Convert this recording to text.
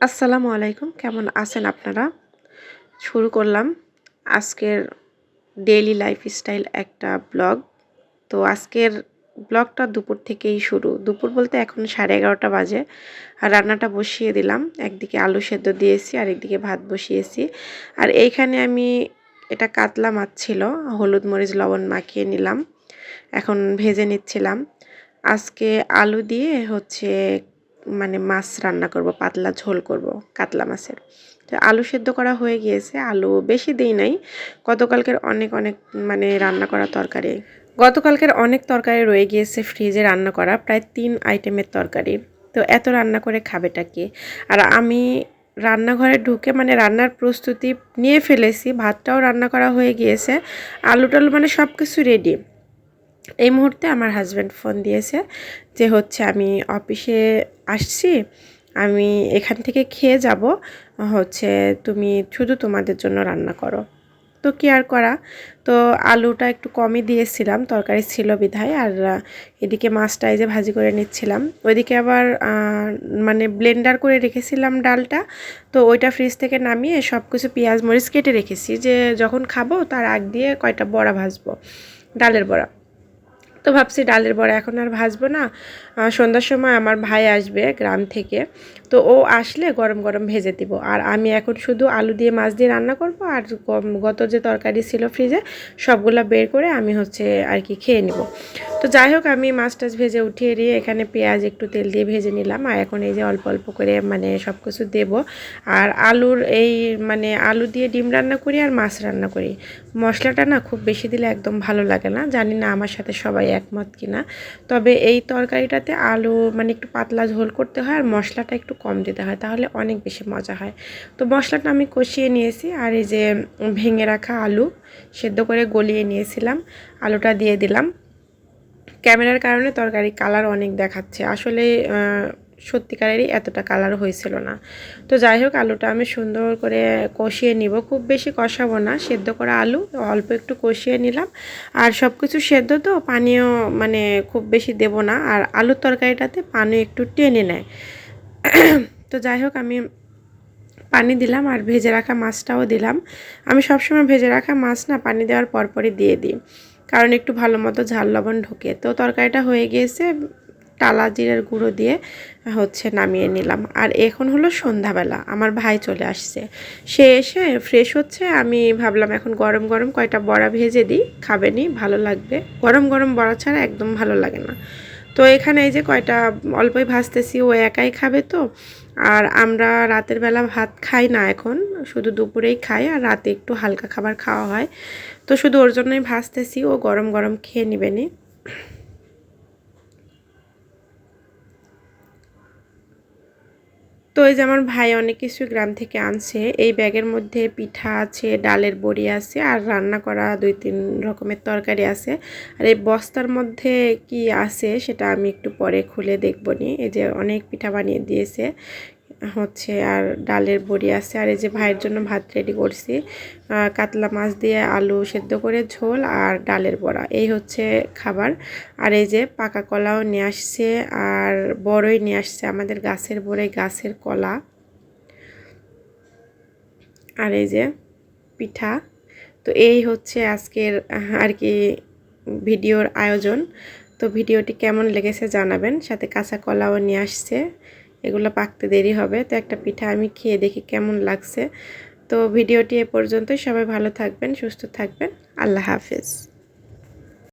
আসসালামু আলাইকুম। কেমন আছেন আপনারা? শুরু করলাম আজকের ডেইলি লাইফস্টাইল একটা ব্লগ তো আজকের ব্লগটা দুপুর থেকেই শুরু। দুপুর বলতে এখন সাড়ে এগারোটা বাজে। আর রান্নাটা বসিয়ে দিলাম। একদিকে আলু সেদ্ধ দিয়েছি আর একদিকে ভাত বসিয়েছি। আর এইখানে আমি এটা কাতলা মাছ ছিল, হলুদ মরিচ, লবণ মাখিয়ে নিলাম। এখন ভেজে নিচ্ছিলাম। আজকে আলু দিয়ে হচ্ছে মানে মাছ রান্না করব, পাতলা ঝোল করব, কাতলা মাছের। তো আলু সেদ্ধ করা হয়ে গিয়েছে, আলু বেশি দিই নাই। গতকালকের অনেক অনেক মানে রান্না করা তরকারি। গতকালকের অনেক তরকারি রয়ে গিয়েছে ফ্রিজে রান্না করা, প্রায় তিন আইটেমের তরকারি। তো এত রান্না করে খাবেটা কি? আর আমি রান্নাঘরে ঢুকে মানে রান্নার প্রস্তুতি নিয়ে ফেলেছি, ভাতটাও রান্না করা হয়ে গিয়েছে। আলু টালু মানে সব কিছু রেডি এই মুহূর্তে আমার হাজব্যান্ড ফোন দিয়েছে যে হচ্ছে আমি অফিসে আসছি, আমি এখান থেকে খেয়ে যাব, হচ্ছে তুমি শুধু তোমাদের জন্য রান্না করো। তো কি আর করা? তো আলুটা একটু কমই দিয়েছিলাম, তরকারি ছিল বিধায়, আর এদিকে মাছটা এই যে ভাজি করে নিচ্ছিলাম। ওইদিকে আবার মানে ব্লেন্ডার করে রেখেছিলাম ডালটা, তো ওইটা ফ্রিজ থেকে নামিয়ে সব কিছু পেঁয়াজ মরিচ কেটে রেখেছি যে যখন খাব তার আগ দিয়ে কয়টা বড়া ভাজবো, ডালের বড়া। তো ভাবছি ডালের বড়া এখন আর ভাজবো না। সন্ধ্যার সময় আমার ভাই আসবে গ্রাম থেকে। তো ও আসলে গরম গরম ভেজে দিব। আর আমি এখন শুধু আলু দিয়ে মাছ দিয়ে রান্না করব আর গত যে তরকারি ছিল ফ্রিজে সবগুলো বের করে আমি হচ্ছে আর কি খেয়ে নিব। তো যাই হোক, আমি মাছ টাছ ভেজে উঠিয়ে দিয়ে এখানে পেঁয়াজ একটু তেল দিয়ে ভেজে নিলাম। আর এখন এই যে অল্প অল্প করে মানে সব কিছু দেবো। আর আলুর এই মানে আলু দিয়ে ডিম রান্না করি আর মাছ রান্না করি। মশলাটা না খুব বেশি দিলে একদম ভালো লাগে না। জানি না আমার সাথে সবাই একমত কিনা। তবে এই তরকারিটাতে আলু মানে একটু পাতলা ঝোল করতে হয় আর মশলাটা একটু কম দিতে হয়, তাহলে অনেক বেশি মজা হয়। তো মশলাটা আমি কষিয়ে নিয়েছি আর এই যে ভেঙে রাখা আলু সেদ্ধ করে গলিয়ে নিয়েছিলাম, আলুটা দিয়ে দিলাম। ক্যামেরার কারণে তরকারি কালার অনেক দেখাচ্ছে, আসলে সত্যিকারেরই এতটা কালার হয়েছিল না। তো যাই হোক, আলুটা আমি সুন্দর করে কষিয়ে নিব, খুব বেশি কষাবো না, সেদ্ধ করা আলু অল্প একটু কষিয়ে নিলাম। আর সব কিছু সেদ্ধ তো, পানিও মানে খুব বেশি দেব না, আর আলুর তরকারিটাতে পানি একটু টেনে নেয়। তো যাই হোক, আমি পানি দিলাম আর ভেজে রাখা মাছটাও দিলাম। আমি সবসময় ভেজে রাখা মাছ না পানি দেওয়ার পরপরই দিয়ে দিই, কারণ একটু ভালো মতো ঝাল লবণ ঢোকে। তো তরকারিটা হয়ে গিয়েছে, টালা জিরের গুঁড়ো দিয়ে হচ্ছে নামিয়ে নিলাম। আর এখন হলো সন্ধ্যাবেলা, আমার ভাই চলে আসছে। সে এসে ফ্রেশ হচ্ছে, আমি ভাবলাম এখন গরম গরম কয়টা বড়া ভেজে দিই খাবেনি ভালো লাগবে। গরম গরম বড়া ছাড়া একদম ভালো লাগে না। তো এখানে এই যে কয়টা, অল্পই ভাজতেছি, ও একাই খাবে তো। আর আমরা রাতের বেলা ভাত খাই না এখন, শুধু দুপুরেই খাই আর রাতে একটু হালকা খাবার খাওয়া হয়। তো শুধু ওর জন্যই ভাজতেছি, ও গরম গরম খেয়ে নেবে নিবেনি তো এই যে আমার ভাই অনেক কিছু গ্রাম থেকে আনছে। এই ব্যাগের মধ্যে পিঠা আছে, ডালের বড়ি আছে, আর রান্না করা দুই তিন রকমের তরকারি আছে। আর এই বস্তার মধ্যে কি আছে সেটা আমি একটু পরে খুলে দেখবনি এই যে অনেক পিঠা বানিয়ে দিয়েছে। হচ্ছে আর ডালের বড়ি আছে। আর এই যে ভাইয়ের জন্য ভাত রেডি করছি। কাতলা মাছ দিয়ে আলু সেদ্ধ করে, ঝোল আর ডালের বড়া। এই হচ্ছে খাবার। আর এই যে পাকা কলাও নিয়ে আসছে, আর বড়ই নিয়ে আসছে আমাদের গাছের বড়ই, গাছের কলা। আর এই যে পিঠা। তো এই হচ্ছে আজকের, আর কি, ভিডিওর আয়োজন। তো ভিডিওটি কেমন লেগেছে জানাবেন। সাথে কাঁচা কলাও নিয়ে আসছে। এগুলো পাকতে দেরি হবে। তো একটা পিঠা আমি খেয়ে দেখি কেমন লাগছে। তো ভিডিওটি এ পর্যন্তই। সবাই ভালো থাকবেন, সুস্থ থাকবেন। আল্লাহ হাফেজ।